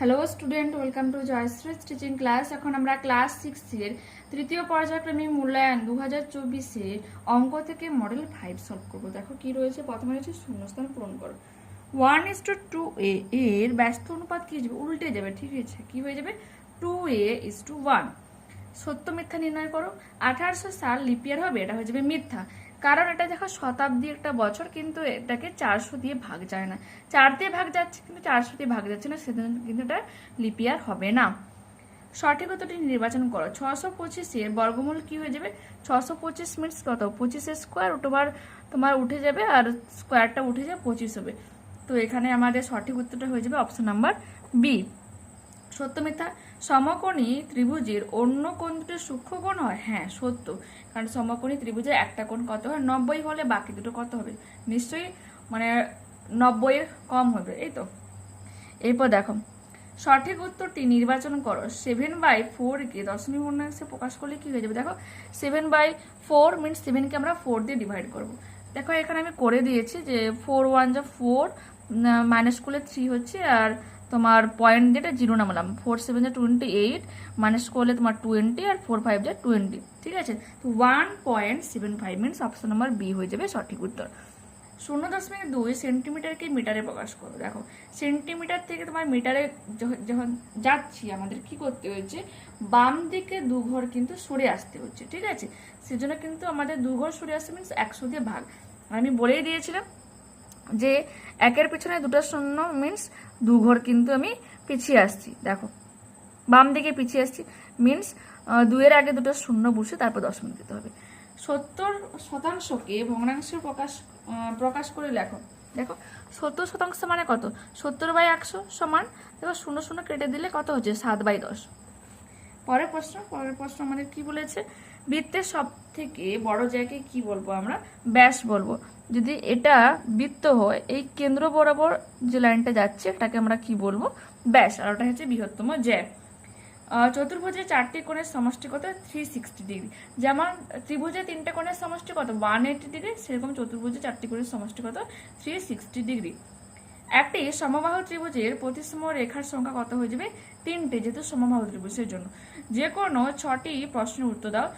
Hello student welcome to Jayashree teaching class এখন আমরা class সিক্সের তৃতীয় পর্যায়ক্রমিক মূল্যায়ন দু হাজার চব্বিশে অঙ্ক থেকে মডেল ফাইভ সলভ করব। দেখো কি রয়েছে। প্রথমে রয়েছে শূন্যস্থান পূরণ করো। One is to two two uh ব্যস্ত অনুপাত কি যাবে? উল্টে যাবে, ঠিক আছে? কি হয়ে যাবে? Two A is to one সত্য মিথ্যা নির্ণয় করো। আঠারোশো সাল লিপিয়ার হবে, এটা হয়ে যাবে মিথ্যা। কারণ এটা দেখো শতাব্দী একটা বছর, কিন্তু এটাকে চারশো দিয়ে ভাগ যায় না। চার দিয়ে ভাগ যাচ্ছে, কিন্তু চারশো দিয়ে ভাগ যাচ্ছে না সেদিন কিন্তু এটা লিপিয়ার হবে না। সঠিক উত্তরটি নির্বাচন করো। ছশো পঁচিশের বর্গমূল কি হয়ে যাবে? ছশো পঁচিশ মিনিটস কত? পঁচিশের স্কোয়ার ওটোবার তোমার উঠে যাবে আর স্কোয়ারটা উঠে যাবে পঁচিশ হবে। তো এখানে আমাদের সঠিক উত্তরটা হয়ে যাবে অপশন নাম্বার বি। সত্য মিথ্যা? সমকোণী ত্রিভুজের অন্য কোণ দুটো সূক্ষ্ম কোণ হয়। হ্যাঁ সত্য। কারণ সমকোণী ত্রিভুজের একটা কোণ কত হয়? নব্বই হলে বাকি দুটো কত হবে? নিশ্চয়ই মানে নব্বইয়ের কম হবে, এই তো। এরপর দেখো, সঠিক উত্তরটি নির্বাচন করো। সেভেন বাই ফোরকে দশমিক ভগ্নাংশে প্রকাশ করলে কি হয়ে যাবে? দেখো সেভেন বাই ফোর মিনস সেভেনকে আমরা ফোর দিয়ে ডিভাইড করব। দেখো, এখানে আমি করে দিয়েছি যে ফোর ওয়ান যা ফোর মাইনাস করলে থ্রি হচ্ছে, আর তোমার পয়েন্ট যেটা জিরো নামালাম ফোর সেভেন যা টোয়েন্টি এইট মাইনাস করলে তোমার টোয়েন্টি আর ফোর ফাইভ যা টোয়েন্টি ঠিক আছে? তো one point seven five minutes option number B হয়ে যাবে সঠিক উত্তর। শূন্য দশমিক দুই সেন্টিমিটারকে মিটারে প্রকাশ করো। দেখো সেন্টিমিটার থেকে তোমার মিটারে যখন- যাচ্ছি, আমাদের কি করতে হয়েছে? বাম দিকে দু ঘর কিন্তু সরে আসতে হচ্ছে। ঠিক আছে? সেজন্য কিন্তু আমাদের দু ঘর সরে আসতে মিনস একশো দিয়ে ভাগ। আমি বলেই দিয়েছিলাম যে একের পিছনে দুটো শূন্য মিনস দু ঘর কিন্তু আমি পিছিয়ে আসছি, দেখো। বাম দিকে পিছিয়ে আসছি। মিনস দুইয়ের আগে দুটো শূন্য বসে তারপর দশমিক দিতে হবে। সত্তর শতাংশকে ভগ্নাংশে প্রকাশ প্রকাশ করে লেখো। দেখো, সত্তর শতাংশ মানে কত? সত্তর বাই একশো সমান, দেখো, শূন্য শূন্য কেটে দিলে কত হচ্ছে? সাত বাই দশ। পরের প্রশ্ন পরের প্রশ্ন আমাদের কি বলেছে? বৃত্তের সব থেকে বড় জায়গায় কি বলব আমরা? ব্যাস বলব। যদি এটা বৃত্ত হয়, এই কেন্দ্র বরাবর যে লাইনটা যাচ্ছে, এটাকে আমরা কি বলব? ব্যাস, আর ওটা হচ্ছে বৃহত্তম জ্যা। চতুর্ভুজের চারটি কোণের সমষ্টি কত থ্রি সিক্সটি ডিগ্রি যেমন ত্রিভুজে তিনটে কোণের সমষ্টি কত ওয়ান এইটি ডিগ্রি সেরকম চতুর্ভুজে চারটি কোণের সমষ্টি কত থ্রি সিক্সটি ডিগ্রি একটি সমবাহু ত্রিভুজের প্রতিসম রেখার সংখ্যা কত হয়ে যাবে? তিনটে, যেহেতু সমবাহু ত্রিভুজের জন্য। যে কোনো ছটি প্রশ্নের উত্তর দাও।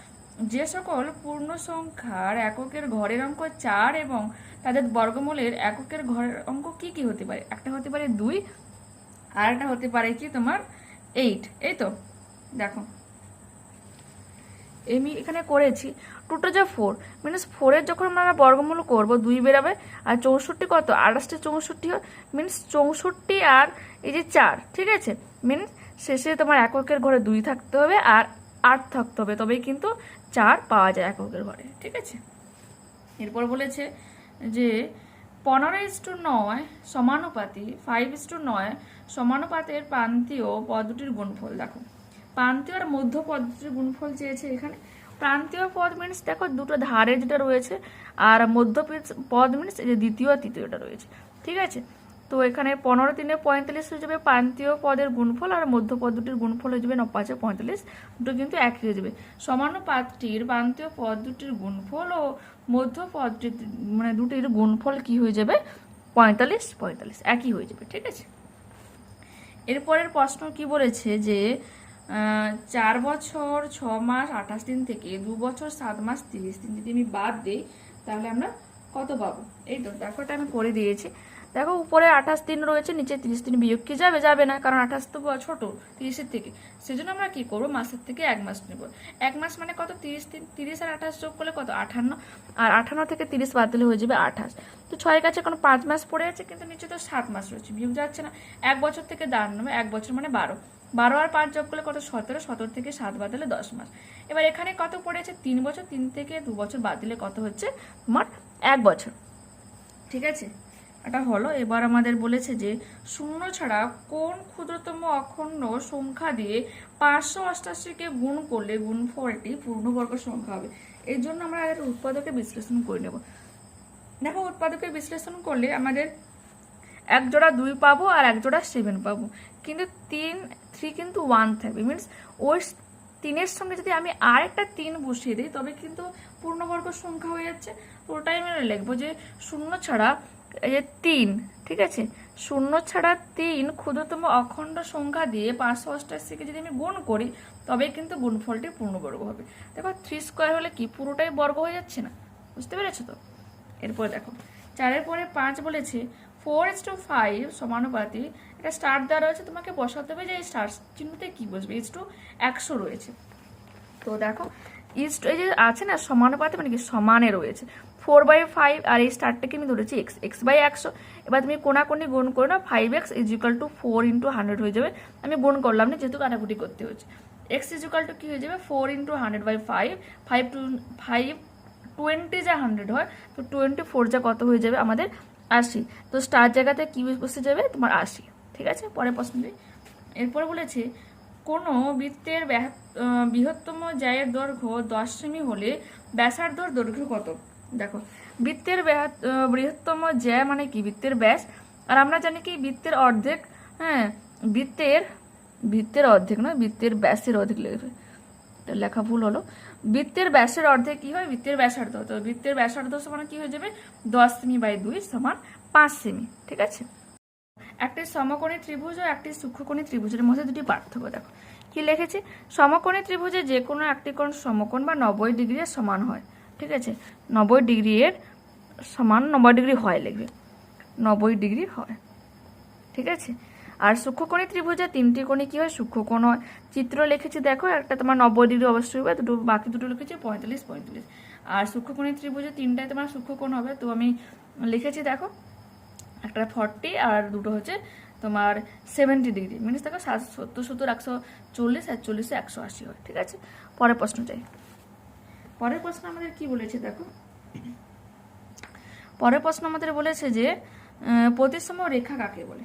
যে সকল পূর্ণ সংখ্যার এককের ঘরের অঙ্ক চার এবং তাদের বর্গমূলের এককের ঘরের অঙ্ক কি কি হতে পারে? একটা হতে পারে দুই আর একটা হতে পারে কি তোমার এইট এই তো, দেখো। আমি এখানে করেছি। টুটো যে ফোর মিনস ফোরের যখন আমরা বর্গমূল করব, দুই বেরাবে, আর চৌষট্টি কত? আঠাশটি চৌষট্টি হয় মিনস চৌষট্টি আর এই যে চার, ঠিক আছে? মিনস শেষে তোমার এককের ঘরে দুই থাকতে হবে আর আট থাকতে হবে, তবেই কিন্তু চার পাওয়া যায় এককের ঘরে, ঠিক আছে? এরপর বলেছে যে পনেরো ইস টু নয় সমানুপাতি ফাইভ ইস টু নয় সমানুপাতের প্রান্তীয় পদ দুটির গুণফল, দেখো। প্রান্তীয় আর মধ্য পদ দুটির গুণফল চেয়েছে এখানে। প্রান্তীয় পদ মিনস দেখো দুটো ধারে যেটা রয়েছে, আর মধ্য পদ মিনস যে দ্বিতীয় তৃতীয়টা রয়েছে, ঠিক আছে? তো এখানে পনেরো তিনে পঁয়তাল্লিশ হয়ে যাবে প্রান্তীয় পদের গুণফল আর মধ্য পদ দুটির গুণফল হয়ে যাবে ন পাঁচে পঁয়তাল্লিশ। দুটো কিন্তু একই হয়ে যাবে। সমানুপাতটির প্রান্তীয় পদ দুটির গুণফল ও মধ্য পদটির মানে দুটির গুণফল কি হয়ে যাবে? পঁয়তাল্লিশ পঁয়তাল্লিশ। একই হয়ে যাবে, ঠিক আছে? এরপরের প্রশ্ন কি বলেছে যে চার বছর ছ মাস আঠাশ দিন থেকে দু বছর সাত মাস তিরিশ দিন যদি আমি বাদ দিই, তাহলে আমরা কত পাবো? এই তো, দেখো এটা আমি করে দিয়েছি। দেখো, উপরে আঠাশ দিন রয়েছে, নিচে তিরিশ দিন বিয়োগ কি যাবে? যাবে না, কারণ আঠাশ তো ছোট, তিরিশের থেকে। সেজন্য আমরা কি করব? মাসের থেকে এক মাস নেব। এক মাস মানে কত? তিরিশ দিন, তিরিশ আর আঠাশ যোগ করলে কত? আঠান্ন। আর আঠান্ন থেকে তিরিশ বাদ দিলে হয়ে যাবে আঠাশ। তো ছয়ের কাছে কোনো পাঁচ মাস পড়ে আছে, কিন্তু নিচে তো সাত মাস রয়েছে, বিয়োগ যাচ্ছে না। এক বছর থেকে দাঁড় নেবে, এক বছর মানে বারো। বারো আর পাঁচ যোগ করলে কত? সতেরো। সতেরো থেকে সাত বাদ দিলে দশ মাস। এবার এখানে কত পড়েছে তিন বছর, তিন থেকে দু বছর বাদ দিলে কত হচ্ছে? তোমার এক বছর। ঠিক আছে? এটা হলো। এবার আমাদের বলেছে যে, শূন্য ছাড়া কোন ক্ষুদ্রতম অখণ্ড সংখ্যা দিয়ে পাঁচশো অষ্টাশিকে গুণ করলে গুণফলটি পূর্ণবর্গ সংখ্যা হবে। এর জন্য আমরা এর উৎপাদকে বিশ্লেষণ করে নেব। দেখো উৎপাদকে বিশ্লেষণ করলে আমাদের এক জোড়া দুই পাবো আর এক জোড়া সেভেন পাবো। কিন্তু তিন থ্রি কিন্তু ওয়ান থাকবে। মিনস ওই তিনের সঙ্গে যদি আমি আর একটা তিন বসিয়ে দিই, তবে কিন্তু পূর্ণবর্গ সংখ্যা হয়ে যাচ্ছে। তো ওটাই আমি লিখব যে, শূন্য ছাড়া এই যে তিন, ঠিক আছে? শূন্য ছাড়া তিন ক্ষুদ্রতম অখণ্ড সংখ্যা দিয়ে পাঁচশো অষ্টাশিকে যদি আমি গুণ করি তবে কিন্তু গুণফলটি পূর্ণবর্গ হবে। দেখো থ্রি স্কোয়ার হলে কি? পুরোটাই বর্গ হয়ে যাচ্ছে না? বুঝতে পেরেছ তো? এরপরে দেখো, চারের পরে পাঁচ বলেছে ফোর ইস টু ফাইভ সমানুপাতি এটা স্টার দেওয়া রয়েছে, তোমাকে বসাতে হবে যে এই স্টার চিহ্নতে কি বসবে? ইস টু একশো রয়েছে। তো দেখো ইস টু এই যে আছে না সমানুপাতে মানে কি? সমানে রয়েছে। ফোর বাই ফাইভ আর এই স্টারটাকে আমি ধরেছি এক্স এক্স বাই একশো। এবার তুমি কোনাকুনি গুণ করো না five x is equal to four into hundred হয়ে যাবে। আমি গুণ করলাম না, যেহেতু কাটাকুটি করতে হচ্ছে। এক্স ইজ ইকাল টু কী হয়ে যাবে? Four into hundred by five five two five twenty যা হান্ড্রেড হয়, তো টোয়েন্টি ফোর যা কত হয়ে যাবে? আমাদের আশি। তো স্টার জায়গাতে কী বসে যাবে? তোমার আশি। ঠিক আছে? পরের প্রশ্ন দিই এরপর বলেছে, কোনো বৃত্তের বৃহত্তম জায়ের দৈর্ঘ্য দশ সেমি হলে ব্যাসার্ধর দৈর্ঘ্য কত? দেখো, বৃত্তের বৃহত্তম জ্যা মানে কি? বৃত্তের ব্যাস। আর আমরা জানি কি, বৃত্তের অর্ধেক হ্যাঁ বৃত্তের বৃত্তের অর্ধেক না বৃত্তের ব্যাসের অর্ধেক লিখবে লেখা ভুল হলো। বৃত্তের ব্যাসের অর্ধেক কি হয়? বৃত্তের ব্যাসার্ধ। তো বৃত্তের ব্যাসার্ধ সমান কি হয়ে যাবে? দশ সেমি বাই দুই সমান পাঁচ সেমি ঠিক আছে? একটি সমকোণী ত্রিভুজ ও একটি সূক্ষ্মকোণী ত্রিভুজের মধ্যে দুটি পার্থক্য দেখো। কি লিখেছি? সমকোণী ত্রিভুজে যে কোনো একটি কোণ সমকোণ বা নব্বই ডিগ্রির সমান হয়। ঠিক আছে? নব্বই ডিগ্রি এর সমান নব্বই ডিগ্রি হয় লিখবে। নব্বই ডিগ্রি হয়। ঠিক আছে? আর সূক্ষ্মকোণী ত্রিভুজে তিনটি কোণে কী হয়? সূক্ষ্মকোণ হয়। চিত্র লিখেছি, দেখো, একটা তোমার নব্বই ডিগ্রি অবশ্যই হবে, দুটো, বাকি দুটো লিখেছি, পঁয়তাল্লিশ পঁয়তাল্লিশ। আর সূক্ষ্মকোণী ত্রিভুজে তিনটায় তোমার সূক্ষ্মকোণ হবে। তো আমি লিখেছি, দেখো, একটা ফর্টি আর দুটো হচ্ছে তোমার সেভেন্টি ডিগ্রি। মিনিস দেখো, সাত, সত্তর সত্তর, একশো চল্লিশ আর চল্লিশে একশো আশি হয়। ঠিক আছে? পরের প্রশ্ন চাই পরের প্রশ্ন আমাদের কি বলেছে, দেখো। পরের প্রশ্ন আমাদের বলেছে যে প্রতিসম রেখা কাকে বলে?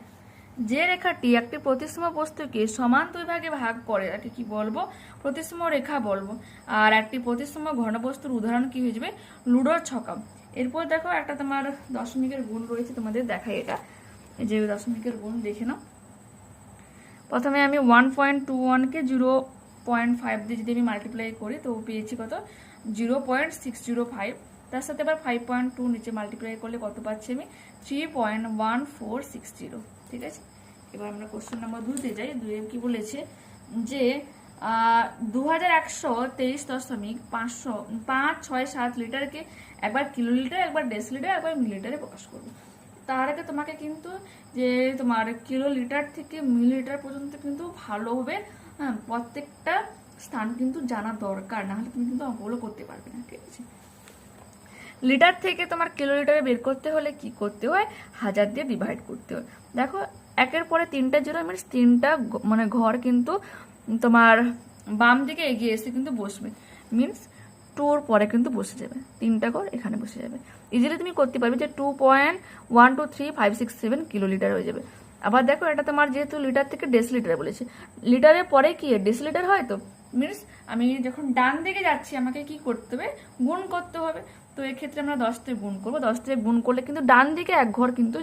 যে রেখাটি একটি প্রতিসম বস্তুকে সমান দুই ভাগে ভাগ করে তাকে কি বলব? প্রতিসম রেখা বলব। আর একটি প্রতিসম ঘনবস্তুর উদাহরণ কি হয়ে যাবে? লুডোর ছকা এরপর দেখো একটা তোমার দশমিকের গুণ রয়েছে তোমাদের দেখাই এটা। যে দশমিকের গুণ দেখে নাও। প্রথমে আমি ওয়ান পয়েন্ট টু ওয়ানকে জিরো পয়েন্ট ফাইভ দিয়ে যদি আমি মাল্টিপ্লাই করি, তো পেয়েছি কত? Zero point six zero five, তার সাথে আবার ফাইভ পয়েন্ট টু নিচে মাল্টিপ্লাই করলে কত পাচ্ছি আমি? Three point one four six zero ঠিক আছে? এবার আমরা কোশ্চেন নাম্বার দুইতে যাই। দুয়ে কি বলেছে যে দু হাজার একশো তেইশ দশমিক পাঁচশো, পাঁচ ছয় সাত লিটারকে একবার কিলো লিটার একবার ডেসিলিটার, একবার মিলিলিটারে প্রকাশ করব। তার আগে তোমাকে কিন্তু যে তোমার কিলো লিটার থেকে মিলিলিটার পর্যন্ত কিন্তু ভালোভাবে হ্যাঁ প্রত্যেকটা স্থান কিন্তু জানা দরকার না হলে তুমি কিন্তু অঙ্কগুলো করতে পারবে না, ঠিক আছে? লিটার থেকে তোমার কিলো লিটারে বের করতে হলে কি করতে হয়? হাজার দিয়ে ডিভাইড করতে হয়। দেখো, একের পরে তিনটা জিরো মিনস তিনটা মানে ঘর কিন্তু তোমার বাম দিকে এগিয়ে এসে কিন্তু বসবে। মিনস টুর পরে কিন্তু বসে যাবে। তিনটা ঘর এখানে বসে যাবে। ইজিলি তুমি করতে পারবে যে two point one two three five six seven kilolitre হয়ে যাবে। আবার দেখো, এটা তোমার যেহেতু লিটার থেকে ডেসিলিটার বলেছে। লিটারের পরে কি? ডেসিলিটার হয় তো? মিনস আমি যখন ডান দিকে যাচ্ছি, আমাকে কি করতে হবে? গুণ করতে হবে। তো এক্ষেত্রে আমরা দশ থেকে গুণ করব। দশ থেকে গুণ করলে কিন্তু ডান দিকে এক ঘর কিন্তু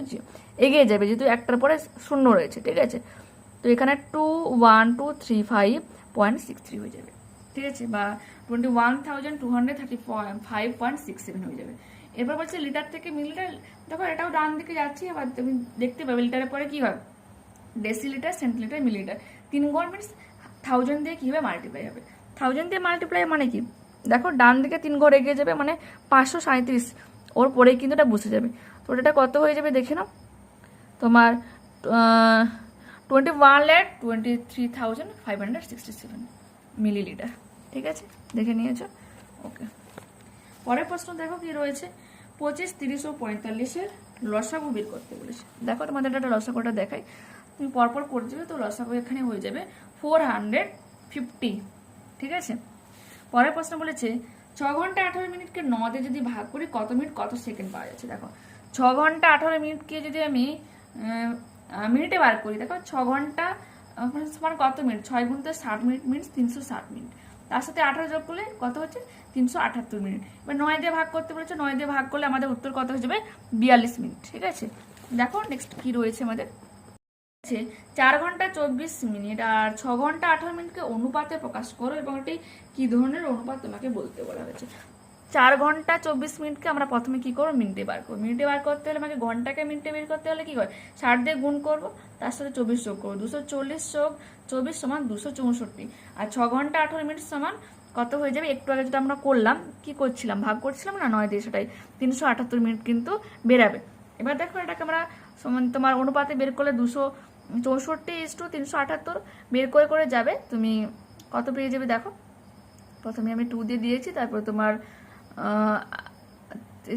এগিয়ে যাবে, যেহেতু একটার পরে শূন্য রয়েছে, ঠিক আছে? তো এখানে two one two three five point six three হয়ে যাবে, ঠিক আছে? বা twenty one thousand two hundred thirty five point six seven হয়ে যাবে। এরপর বলছে লিটার থেকে মিলিটার দেখো এটাও ডান দিকে যাচ্ছি আবার তুমি দেখতে পাবে লিটারের পরে কি হয়? ডেসিলিটার সেন্টিলিটার মিলিলিটার তিন গড় মিনস থাউজেন্ড দিয়ে কী হবে মাল্টিপ্লাই হবে? থাউজেন্ড দিয়ে মাল্টিপ্লাই মানে কি? দেখো, ডান দিকে তিন ঘর এগিয়ে যাবে মানে পাঁচশো সাঁত্রিশ ওর পরেই কিন্তু এটা বসে যাবে। তো এটা কত হয়ে যাবে দেখে নাও। তোমার twenty one lakh twenty three thousand five hundred sixty seven millilitre ঠিক আছে? দেখে নিয়েছো? ওকে পরের প্রশ্ন দেখো কি রয়েছে? পঁচিশ, তিরিশ ও পঁয়তাল্লিশের লসাগু বের করতে বলেছে। দেখো তোমাদের একটা লসাগুটা দেখাই। তুমি পরপর করে দেবে তো লসাগু এখানে হয়ে যাবে ঠিক আছে? পরের প্রশ্ন বলেছে, ছ ঘণ্টা আঠারো মিনিটকে ন দিয়ে যদি ভাগ করি, কত মিনিট, কত সেকেন্ড পাওয়া যাচ্ছে? দেখো, ছ ঘণ্টা আঠারো মিনিটকে যদি আমি মিনিটে বার করি, দেখো, ছ ঘণ্টা মানে সমান কত মিনিট? ছয় ঘণ্টা ষাট মিনিট মিনিট তিনশো ষাট মিনিট। তার সাথে আঠারো যোগ করলে কত হচ্ছে? তিনশো আটাত্তর মিনিট। এবার নয় দিয়ে ভাগ করতে বলেছে, নয় দিয়ে ভাগ করলে আমাদের উত্তর কত হয়ে যাবে? বিয়াল্লিশ মিনিট। ঠিক আছে? দেখো নেক্সট কি রয়েছে আমাদের? আছে চার ঘণ্টা চব্বিশ মিনিট আর ছ ঘণ্টা আঠারো মিনিটকে অনুপাতে প্রকাশ করো এবং এটি কি ধরনের অনুপাত তোমাকে বলতে বলা হয়েছে? চার ঘণ্টা চব্বিশ মিনিটকে আমরা প্রথমে কি করব? মিনিটে বার করব। মিনিটে বার করতে হলে আমাকে ঘন্টাকে মিনিটে বের করতে হলে কি করে ষাট দিয়ে গুণ করব, তার সাথে চব্বিশ যোগ করব। দুশো চল্লিশ যোগ চব্বিশ সমান দুশো চৌষট্টি। আর ছ ঘণ্টা আঠারো মিনিট সমান কত হয়ে যাবে? একটু আগে যেটা আমরা করলাম, কি করছিলাম? ভাগ করছিলাম না? নয় দিয়ে সেটাই। তিনশো আটাত্তর মিনিট কিন্তু বেরাবে। এবার দেখো এটাকে আমরা তোমার অনুপাতে বের করলে দুশো চৌষট্টি ইস টু তিনশো আটাত্তর, বের করে করে যাবে। তুমি কত পেয়ে যাবে দেখো। প্রথমে আমি টু দিয়ে দিয়েছি, তারপর তোমার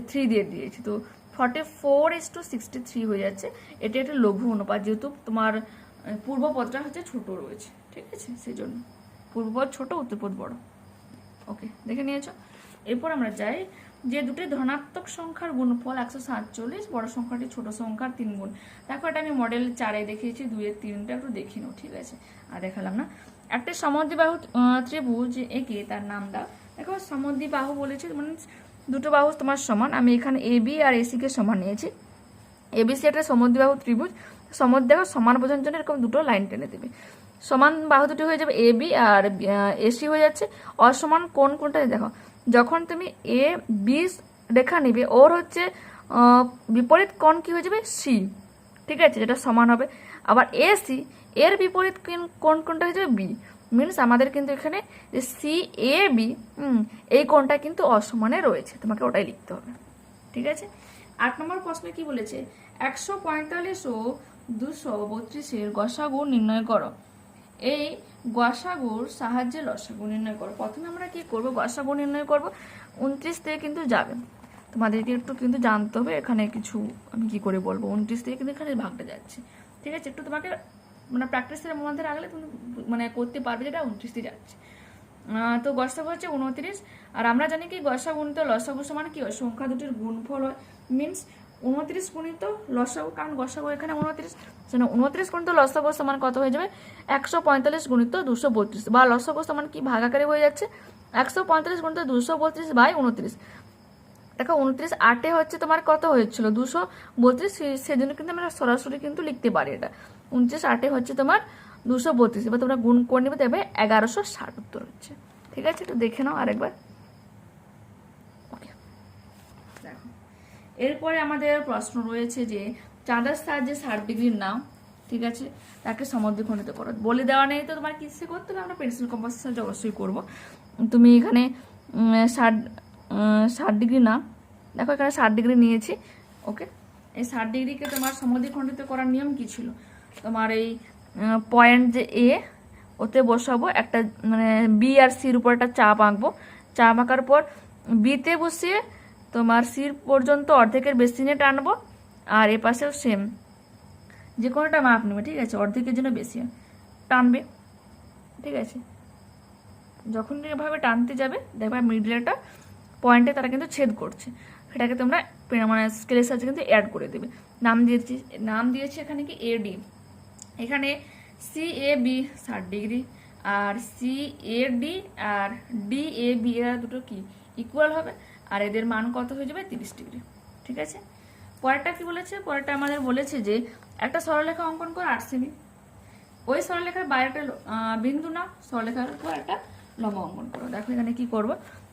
থ্রি দিয়ে দিয়েছি। তো forty four is to sixty three হয়ে যাচ্ছে। এটা একটা লঘু অনুপাত, যেহেতু তোমার পূর্বপদটা হচ্ছে ছোট রয়েছে। ঠিক আছে? সেই জন্য পূর্বপদ ছোট, উত্তরপদ বড়। ওকে দেখে নিয়েছো? এরপর আমরা যাই যে দুটি ধনাত্মক সংখ্যার গুণফল একশো সাতচল্লিশ, বড় সংখ্যাটি ছোট সংখ্যার তিন গুণ। দেখো এটা আমি মডেল চারে দেখিয়েছি, দুইয়ের তিনটা একটু দেখি নাও, ঠিক আছে? আর দেখালাম না। একটা সমদ্বিবাহু ত্রিভুজ, এঁকে তার নাম দাও। দেখো সমদ্বিবাহু বলেছে মানে দুটো বাহু তোমার সমান। আমি এখানে এ বি আর এসি কে সমান নিয়েছি। এবিসি একটা সমদ্বিবাহু ত্রিভুজ। সমদ্বি দেখো সমান বোঝানোর জন্য এরকম দুটো লাইন টেনে দেবে। সমান বাহু দুটি হয়ে যাবে এ বি আর এসি হয়ে যাচ্ছে। অসমান কোন কোনটা দেখো। যখন তুমি এ বি রেখা নিবে, ওর হচ্ছে বিপরীত কোণ কি হয়ে যাবে? সি ঠিক আছে, যেটা সমান হবে। আবার এসি এর বিপরীত কোণ- কোন কোনটা হয়ে যাবে বি মিনস আমাদের কিন্তু এখানে যে সি এ বি এই কোণটা কিন্তু অসমানে রয়েছে। তোমাকে ওটাই লিখতে হবে। ঠিক আছে? আট নম্বর প্রশ্নে কি বলেছে? একশো পঁয়তাল্লিশ ও দুশো বত্রিশের গসাগু নির্ণয় করো। এই গসাগুর সাহায্যে লসাগু নির্ণয় করো। প্রথমে আমরা কি করব? গসাগু নির্ণয় করব। উনত্রিশ থেকে কিন্তু যাবে। তোমাদেরকে একটু কিন্তু জানতে হবে, এখানে কিছু আমি কি করে বলব? উনত্রিশ থেকে কিন্তু এখানে ভাগটা যাচ্ছে। ঠিক আছে? একটু তোমাকে মানে প্র্যাকটিসের মধ্যে রাখলে তুমি মানে করতে পারবে যেটা উনত্রিশ যাচ্ছে। তো গসাগু হচ্ছে উনত্রিশ। আর আমরা জানি কি গসাগু গুণিত লসাগু সমান কি হয়? সংখ্যা দুটির গুণফল হয়। মিনস উনত্রিশ গুণিত লসাগু, কারণ গসাগু এখানে উনত্রিশ সেখানে উনত্রিশ গুণিত লসাগু সমান কত হয়ে যাবে? একশো পঁয়তাল্লিশ গুণিত দুশো বত্রিশ, বা লসাগু সমান কি ভাগাকারে হয়ে যাচ্ছে? একশো পঁয়তাল্লিশ গুণিত দুশো বত্রিশ বাই উনত্রিশ। দেখো উনত্রিশ আটে হচ্ছে তোমার কত হয়েছিল? দুশো বত্রিশ সেজন্য কিন্তু আমরা সরাসরি কিন্তু লিখতে পারি এটা। উনত্রিশ আটে হচ্ছে তোমার দুশো বত্রিশ, এবার তোমরা গুণ করে নেবে তবে এগারোশো ষাট উত্তর হচ্ছে। ঠিক আছে, একটু দেখে নাও আরেকবার ওকে দেখো এরপরে আমাদের প্রশ্ন রয়েছে যে চাঁদার সাহায্যে ষাট ডিগ্রির নাম, ঠিক আছে? তাকে সমদ্বিখণ্ডিত করো। বলে দেওয়া নেই তো তোমার কিসে করতে হবে? আমরা পেন্সিল কম্পাসের সাহায্যে অবশ্যই করব। তুমি এখানে ষাট ষাট ডিগ্রি নাম, দেখো এখানে ষাট ডিগ্রি নিয়েছি ওকে এই ষাট ডিগ্রিকে তোমার সমদ্বিখণ্ডিত করার নিয়ম কি ছিল? তোমার এই পয়েন্ট যে এ ওতে বসাবো, একটা মানে বি আর সির উপর একটা চাপ আঁকবো। চাপ আঁকার পর বিতে বসিয়ে তোমার সির পর্যন্ত অর্ধেকের বেশি নিয়ে টানবো আর এ পাশেও সেম যে কোনোটা মাপ নেবে, ঠিক আছে? অর্ধেকের জন্য বেশি। টানবে, ঠিক আছে? যখন এভাবে টানতে যাবে, দেখবে মিডলেটা পয়েন্টে তারা কিন্তু ছেদ করছে। সেটাকে তোমরা মানে স্কেলের সাহায্যে কিন্তু অ্যাড করে দেবে। নাম দিয়েছি নাম দিয়েছি এখানে কি? এডি এখানে সি এ বি ষাট ডিগ্রি। আর সি এ ডি আর ডি এ বি এরা দুটো কি? ইকুয়াল হবে। আর এদের মান কত হয়ে যাবে? তিরিশ ডিগ্রি। ঠিক আছে? পরেরটা কি বলেছে? পরেরটা আমাদের বলেছে যে একটা সরলরেখা অঙ্কন করে আট সেমি ওই সরলরেখার বাইরে একটা বিন্দু না, সরলরেখার উপর একটা লম্বা অঙ্কন করো। দেখো এখানে কি করব?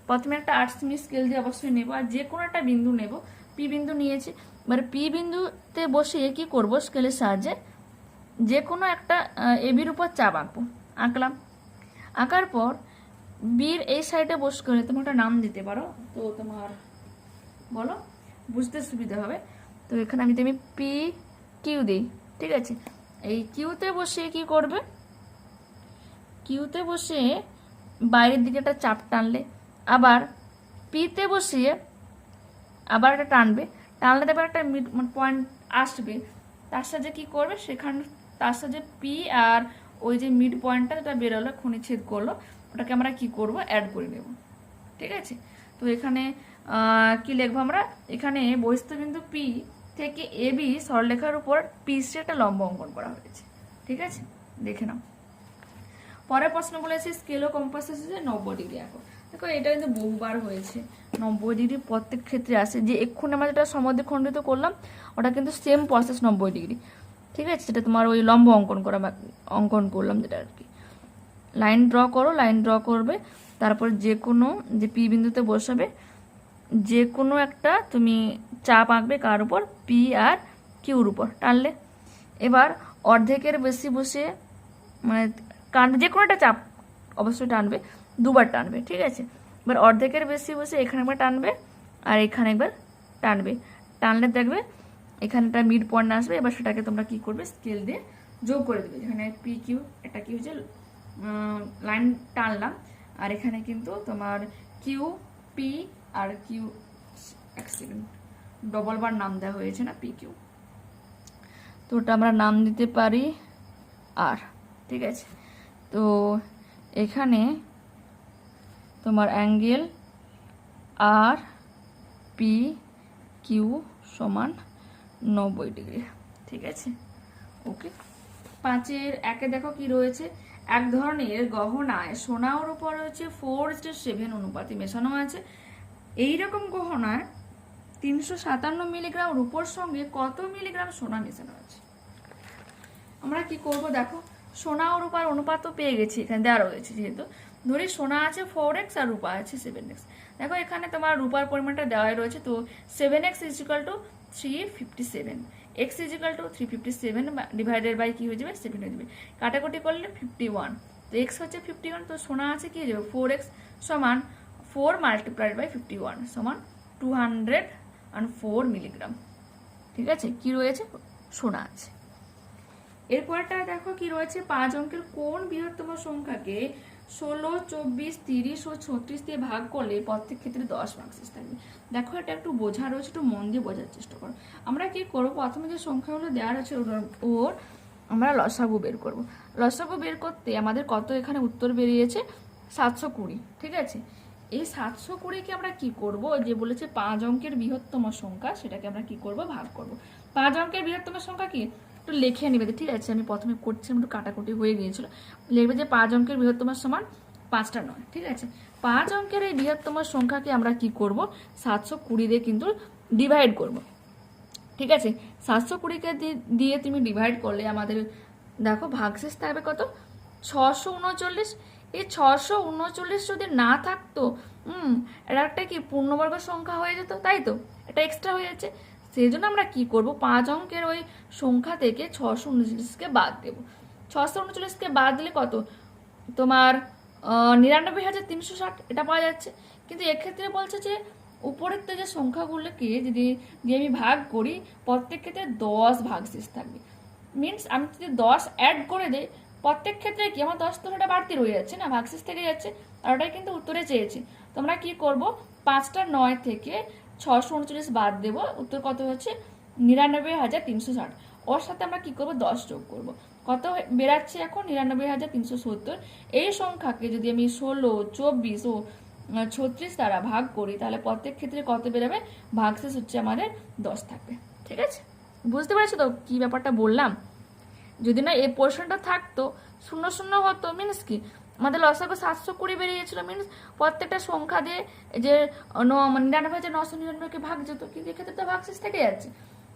প্রথমে একটা আট সেমি স্কেল দিয়ে অবশ্যই নেব, আর যে কোনো একটা বিন্দু নেব। পি বিন্দু নিয়েছি। এবারে পি বিন্দুতে বসিয়ে কি করব? স্কেলের সাহায্যে যে কোনো একটা এবির উপর চাপ আঁকবো। আঁকলাম। আঁকার পর বির এই সাইডে বস করে তুমি একটা নাম দিতে পারো। তো তোমার, বলো, বুঝতে সুবিধা হবে। তো এখানে আমি তুমি পি, কিউ দিই, ঠিক আছে? এই কিউতে বসে কি করবে? কিউতে বসে বাইরের দিকে একটা চাপ টানলে, আবার পিতে বসিয়ে আবার একটা টানবে। টানলে তারপর একটা মিড পয়েন্ট আসবে। তার সাথে কি করবে? সেখান তার সাথে পি আর ওই যে মিড পয়েন্টটা যেটা বেরোলো, খনি ছেদ করল। ওটাকে আমরা কি করব? অ্যাড করে নেব। ঠিক আছে? তো এখানে কি লিখব আমরা? এখানে বহিস্থ বিন্দু পি থেকে এ বি সরলেখার উপর পিসে একটা লম্ব অঙ্কন করা হয়েছে। ঠিক আছে? দেখে নাও। পরের প্রশ্ন বলেছে স্কেল ও কম্পাস যে নব্বই ডিগ্রি আঁকো। দেখো, এটা কিন্তু বহুবার হয়েছে। নব্বই ডিগ্রি প্রত্যেক ক্ষেত্রে আসে। যে এক্ষুনি আমরা যেটা সমদ্বি খণ্ডিত করলাম, ওটা কিন্তু সেম প্রসেস নব্বই ডিগ্রি ঠিক আছে? সেটা তোমার ওই লম্ব অঙ্কন করা অঙ্কন করলাম যেটা আর কি। লাইন ড্র করো, লাইন ড্র করবে। তারপর যে কোনো যে পি বিন্দুতে বসাবে যে কোনো একটা তুমি চাপ আঁকবে কার উপর? পি আর কিউর উপর, টানলে। এবার অর্ধেকের বেশি বসে মানে টানবে যে কোনো একটা চাপ অবশ্যই টানবে, দুবার টানবে, ঠিক আছে? এবার অর্ধেকের বেশি বসে এখানে একবার টানবে আর এখানে একবার টানবে। টানলে দেখবে এখানে একটা মিড পয়েন্ট আসবে, এবার সেটাকে তোমরা কি করবে? স্কেল দিয়ে যোগ করে দেবে। যেখানে পি কিউ এটা কি হচ্ছে লাইন টানলাম। আর এখানে কিন্তু তোমার কিউ পি আর কিউ সেকেন্ড ডবল বার নাম দেওয়া হয়েছে না পি কিউ তো ওটা আমরা নাম দিতে পারি আর ঠিক আছে? তো এখানে তোমার অ্যাঙ্গেল আর পি কিউ সমান নব্বই ডিগ্রি, ঠিক আছে? ওকে পাঁচের একে দেখো কি রয়েছে? এক ধরনের গহনায় সোনার উপর রয়েছে ফোর সেভেন অনুপাতে মেশানো আছে। এই রকম গহনায় তিনশো সাতান্ন মিলিগ্রাম রূপোর সঙ্গে কত মিলিগ্রাম সোনা মেশানো আছে? আমরা কি করব? দেখো, সোনা ও রূপার অনুপাত পেয়ে গেছি, এখানে দেওয়া রয়েছে যেহেতু। ধরি সোনা আছে ফোর এক্স আর রূপা আছে সেভেন এক্স দেখো, এখানে তোমার রূপার পরিমাণটা দেওয়াই রয়েছে, তো seven x is equal to three fifty seven x is equal to three fifty seven divided by কি হয়ে যাবে? সেভেন হয়ে যাবে। কাটাকুটি করলে ফিফটি ওয়ান তো এক্স হচ্ছে ফিফটি ওয়ান তো সোনা আছে কি হয়ে যাবে? ফোর এক্স সমান four multiplied by fifty one সমান two hundred and four milligram ঠিক আছে? কি রয়েছে? সোনা আছে। এরপরটা দেখো কি রয়েছে? পাঁচ অঙ্কের কোন বৃহত্তম সংখ্যাকে ষোলো, চব্বিশ, তিরিশ ও ছত্রিশ দিয়ে ভাগ করলে প্রত্যেক ক্ষেত্রে দশ মার্কসিস থাকবে। দেখো, এটা একটু বোঝা রয়েছে, একটু মন দিয়ে বোঝার চেষ্টা করো। আমরা কি করব? প্রথমে যে সংখ্যাগুলো দেওয়া রয়েছে, ওর- আমরা লসাগু বের করব। লসাগু বের করতে আমাদের কত এখানে উত্তর বেরিয়েছে? সাতশো কুড়ি, ঠিক আছে? এই সাতশো কুড়িকে আমরা কি করব? যে বলেছে পাঁচ অঙ্কের বৃহত্তম সংখ্যা, সেটাকে আমরা কি করব? ভাগ করব। পাঁচ অঙ্কের বৃহত্তম সংখ্যা কি? একটু লিখে নিবে ঠিক আছে, আমি প্রথমে করছিলাম একটু কাটাকুটি হয়ে গিয়েছিল। লিখবে যে, পাঁচ অঙ্কের বৃহত্তম সমান পাঁচটা নয়, ঠিক আছে? পাঁচ অঙ্কের এই বৃহত্তম সংখ্যাকে আমরা কি করব? সাতশো কুড়ি দিয়ে কিন্তু ডিভাইড করব। ঠিক আছে? সাতশো কুড়িকে দিয়ে তুমি ডিভাইড করলে আমাদের, দেখো, ভাগশেষ থাকবে কত? ছশো উনচল্লিশ। এই ছশো উনচল্লিশ যদি না থাকতো এটা একটা কি পূর্ণবর্গ সংখ্যা হয়ে যেত, তাই তো? এটা এক্সট্রা হয়ে যাচ্ছে। সেই জন্য আমরা কি করব? পাঁচ অঙ্কের ওই সংখ্যা থেকে ছশো উনচল্লিশকে বাদ দেব। ছশো উনচল্লিশকে বাদ দিলে কত? তোমার নিরানব্বই হাজার তিনশো ষাট এটা পাওয়া যাচ্ছে। কিন্তু এক্ষেত্রে বলছে যে, উপরের যে সংখ্যাগুলোকে যদি, দিয়ে আমি ভাগ করি, প্রত্যেক ক্ষেত্রে দশ ভাগশেষ থাকবে। মিনস আমি যদি দশ অ্যাড করে দেই, প্রত্যেক ক্ষেত্রে কি? আমার দশ তো বাড়তি রয়ে যাচ্ছে না? ভাগশেষ থেকে যাচ্ছে। আর ওটাই কিন্তু উত্তরে চেয়েছে। তোমরা কি করব? পাঁচটা নয় থেকে ছশো উনচল্লিশ বাদ দেবো। উত্তর কত হচ্ছে? নিরানব্বই হাজার তিনশো ষাট। ওর সাথে আমরা কি করব? দশ যোগ করব। কত বেরাচ্ছে এখন? নিরানব্বই হাজার তিনশো সত্তর। এই সংখ্যাকে যদি আমি ষোলো, চব্বিশ ও ছত্রিশ দ্বারা ভাগ করি, তাহলে প্রত্যেক ক্ষেত্রে কত বেরোবে? ভাগশেষ হচ্ছে আমাদের দশ থাকবে। ঠিক আছে? বুঝতে পারছ তো কি ব্যাপারটা বললাম? যদি না এই পোর্শনটা থাকতো, শূন্য শূন্য হতো মিনস কি? আমাদের লসাগু সাতশো কুড়ি বেরিয়েছিল মিনস প্রত্যেকটা সংখ্যা দিয়ে যে ন- মানে নিরানব্বই হাজার নশো নিরানব্বইকে ভাগ যেত কিন্তু এক্ষেত্রে তো ভাগশেষ থেকে যাচ্ছে।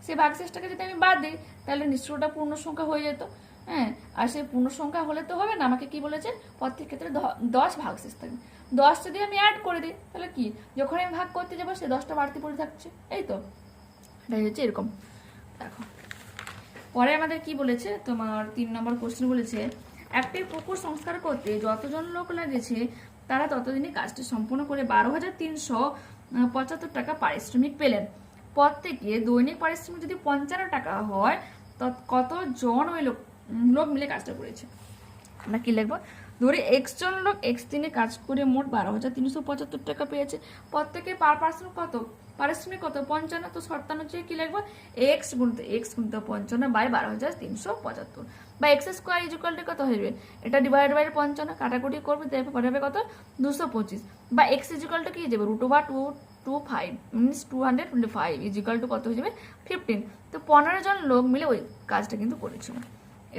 সেই ভাগশেষটাকে যদি আমি বাদ দিই, তাহলে নিশ্চয় ওটা পূর্ণ সংখ্যা হয়ে যেত। হ্যাঁ আর সেই পূর্ণ সংখ্যা হলে তো হবে না, আমাকে কি বলেছে? প্রত্যেক ক্ষেত্রে দশ ভাগশেষ থাকবে। দশ যদি আমি অ্যাড করে দিই, তাহলে কি? যখন আমি ভাগ করতে যাব, সে দশটা বাড়তি পড়ে থাকছে, এই তো। এটাই হচ্ছে এরকম। দেখো। পরে আমাদের কি বলেছে? তোমার তিন নম্বর কোশ্চেন বলেছে একটি পুকুর সংস্কার করতে যতজন লোক লাগেছে, তারা ততদিনই কাজটি সম্পূর্ণ করে বারো হাজার তিনশো পঁচাত্তর টাকা পারিশ্রমিক পেলেন। প্রত্যেকে দৈনিক পারিশ্রমিক যদি পঞ্চান্ন টাকা হয় তত কতজন ওই লোক লোক মিলে কাজটা করেছে? আমরা কি লিখব? ধরে এক্স জন লোক এক্স দিনে কাজ করে মোট বারো হাজার তিনশো পঁচাত্তর টাকা পেয়েছে। প্রত্যেকে পার পার্সন কত? পারিশ্রমিক কত? পঞ্চান্ন, তো শর্তান্ন চেয়ে কি লিখব? এক্স গুণিত এক্স গুণিত পঞ্চান্ন বাই বারো হাজার তিনশো পঁচাত্তর। বা এক্স স্কোয়ার ইজুকালটি কত হয়ে যাবে? এটা ডিভাইড বাই পঞ্চান্ন, কাটাকুটি করবে, তারপরে হবে কত? দুশো পঁচিশ। বা এক্স ইজুকালটা কি যাবে? Root over two two five means two hundred twenty five is equal to কত হয়ে যাবে? ফিফটিন তো পনেরো জন লোক মিলে ওই কাজটা কিন্তু করেছিল।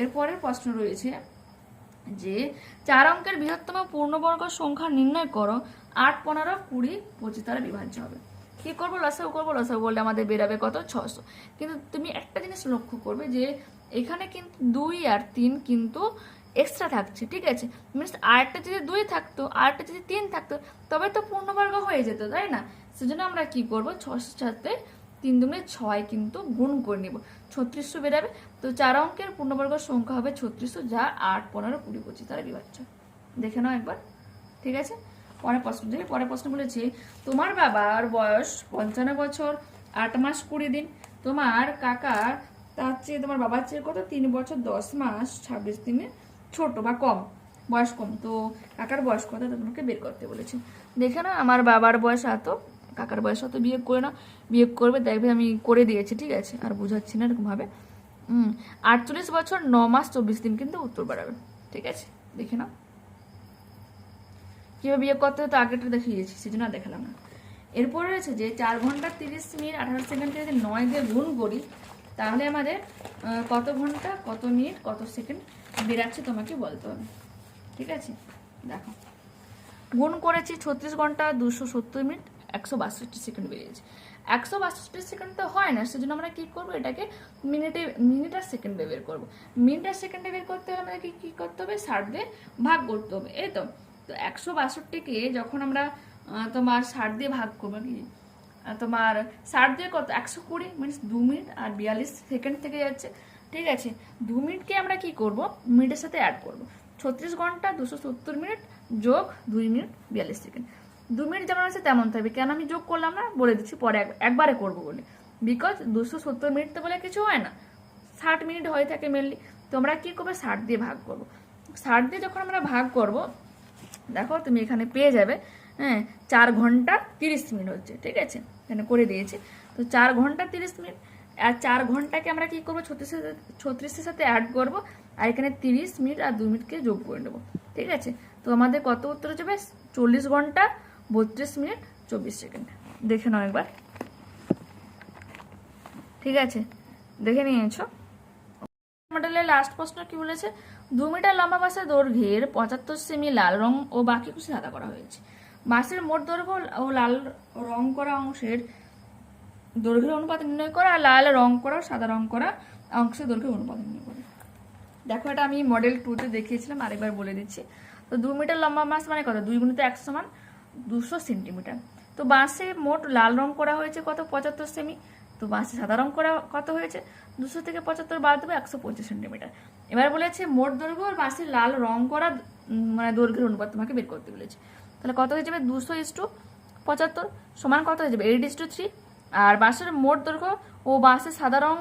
এরপরে প্রশ্ন রয়েছে যে, চার অঙ্কের বৃহত্তম পূর্ণবর্গ সংখ্যা নির্ণয় করো। আট, পনেরো, কুড়ি, পঁচিশ দ্বারা বিভাজ্য হবে। কি করব লসাগু করব লসাগু বললে আমাদের বেরাবে কত? ছশো। কিন্তু তুমি একটা জিনিস লক্ষ্য করবে যে, এখানে কিন্তু দুই আর তিন কিন্তু এক্সট্রা থাকছে, ঠিক আছে? মিনস আরেকটা যদি দুই থাকতো, আরেকটা যদি তিন থাকতো, তবে তো পূর্ণবর্গ হয়ে যেত, তাই না? সেজন্য আমরা কি করব ছশোর সাথে তিন দুগুণে ছয় কিন্তু গুণ করে নিব। ছত্রিশশো বেরাবে, তো চার অঙ্কের পূর্ণবর্গ সংখ্যা হবে ছত্রিশশো যা আট, পনেরো, কুড়ি, পঁচিশ তারা বিভাজ্য দেখে নাও একবার, ঠিক আছে? পরের প্রশ্ন দেখি পরের প্রশ্ন বলেছি, তোমার বাবার বয়স পঞ্চান্ন বছর, আট মাস কুড়ি দিন। তোমার কাকার তার চেয়ে, তোমার বাবার চেয়ে কত? তিন বছর দশ মাস, ছাব্বিশ দিনে ছোট বা কম, বয়স কম। তো কাকার বয়স কত? তোমাকে বের করতে বলেছি। দেখে না আমার বাবার বয়স এত, কাকার বয়স অত বিয়োগ করে না বিয়োগ করবে, দেখবে আমি করে দিয়েছি, ঠিক আছে? আর বুঝাচ্ছি না এরকমভাবে। হুম আটচল্লিশ বছর, ন মাস, চব্বিশ দিন কিন্তু উত্তর বাড়াবে। ঠিক আছে, দেখে নাও। কীভাবে বিয়োগ করতে হয় তো আগেটা দেখিয়েছি, সেজন্য আর দেখালাম না। এরপরে রয়েছে যে চার ঘণ্টা তিরিশ মিনিট আঠারো সেকেন্ডে যদি নয় দিয়ে গুণ করি, তাহলে আমাদের কত ঘণ্টা, কত মিনিট, কত সেকেন্ড বেরাচ্ছে তোমাকে বলতে হবে। ঠিক আছে? দেখো। গুণ করেছি ছত্রিশ ঘণ্টা দুশো সত্তর মিনিট, একশো বাষট্টি সেকেন্ড বেরিয়েছে। একশো বাষট্টি সেকেন্ড তো হয় না, সেজন্য আমরা কী করব? এটাকে মিনিটে, মিনিট আর সেকেন্ডে বের করব। মিনিট আর সেকেন্ডে বের করতে হলে আমাদেরকে কী করতে হবে? ষাট দিয়ে ভাগ করতে হবে। এই তো তো একশো বাষট্টিকে যখন আমরা তোমার ষাট দিয়ে ভাগ করব কি তোমার ষাট দিয়ে কত? একশো কুড়ি মিনিট দু মিনিট, আর বিয়াল্লিশ সেকেন্ড থেকে যাচ্ছে। ঠিক আছে? দু মিনিটকে আমরা কি করব? মিনিটের সাথে অ্যাড করব। ছত্রিশ ঘণ্টা, দুশো সত্তর মিনিট, যোগ দুই মিনিট, বিয়াল্লিশ সেকেন্ড। দু মিনিট যেমন আছে তেমন থাকবে। কেন আমি যোগ করলাম না? বলে দিচ্ছি, পরে এক- একবারে করব বলে। বিকজ দুশো সত্তর মিনিট তো বলে কিছু হয় না। ষাট মিনিট হয়ে থাকে মেনলি তোমরা কি করবে? ষাট দিয়ে ভাগ করব। ষাট দিয়ে যখন আমরা ভাগ করব দেখো, তুমি এখানে পেয়ে যাবে হ্যাঁ চার ঘণ্টা তিরিশ মিনিট হচ্ছে, ঠিক আছে? এখানে করে দিয়েছি। তো চার ঘণ্টা তিরিশ মিনিট, আর চার ঘন্টাকে আমরা কি করব? ছত্রিশের ছত্রিশের সাথে অ্যাড করব, আর এখানে তিরিশ মিনিট আর দু মিনিটকে যোগ করে নেব, ঠিক আছে? তো আমাদের কত উত্তর যাবে চল্লিশ ঘণ্টা, বত্রিশ মিনিট, চব্বিশ সেকেন্ড। দেখে নাও একবার। ঠিক আছে? দেখে নিয়েছো? মডেলের লাস্ট প্রশ্ন কি বলেছে? দু মিটার লম্বা বাসের দৈর্ঘ্যের পঁচাত্তর সেমি লাল রং ও বাকি কিছু সাদা করা হয়েছে। বাসের মোট দৈর্ঘ্য ও লাল রং করা অংশের দৈর্ঘ্যের অনুপাত নির্ণয় করা লাল রং করা সাদা রং করা অংশের দৈর্ঘ্যের অনুপাত নির্ণয় করা। দেখো এটা আমি মডেল টুতে দেখিয়েছিলাম, আরেকবার বলে দিচ্ছি। তো দু মিটার লম্বা বাস মানে কত? দুই গুণিত একশো সমান দুশো সেন্টিমিটার। তো বাসে মোট লাল রং করা হয়েছে কত? পঁচাত্তর সেমি। তো বাসে সাদা রং করা কত হয়েছে? দুশো থেকে পঁচাত্তর বাদ দেবে, একশো পঁচিশ সেন্টিমিটার এবার বলেছে, মোট দৈর্ঘ্য আর বাসে লাল রং করা মানে দৈর্ঘ্যের অনুপাত তোমাকে বের করতে বলেছে। তাহলে কত হয়ে যাবে? দুশো ইস টু পঁচাত্তর সমান কত হয়ে যাবে? এইট ইস টু থ্রি আর বাসের মোট দৈর্ঘ্য ও বাসের সাদা রং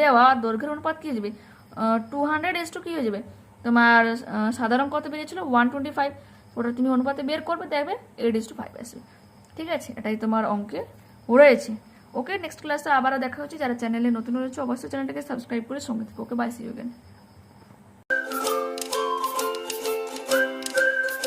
দেওয়া দৈর্ঘ্যের অনুপাত কী হয়ে যাবে? টু হান্ড্রেড এস টু কি হয়ে যাবে? তোমার সাদা রং কত বেরিয়েছিল? ওয়ান টোয়েন্টি ফাইভ ওটা তুমি অনুপাতে বের করবে, দেখবে এইট ইস টু ফাইভ আসবে। ঠিক আছে? এটাই তোমার অঙ্কে রয়েছে। ওকে নেক্সট ক্লাসে আবারও দেখা হচ্ছে। যারা চ্যানেলে নতুন রয়েছে, অবশ্যই চ্যানেলটাকে সাবস্ক্রাইব করে সঙ্গে থেকে। Okay bye C you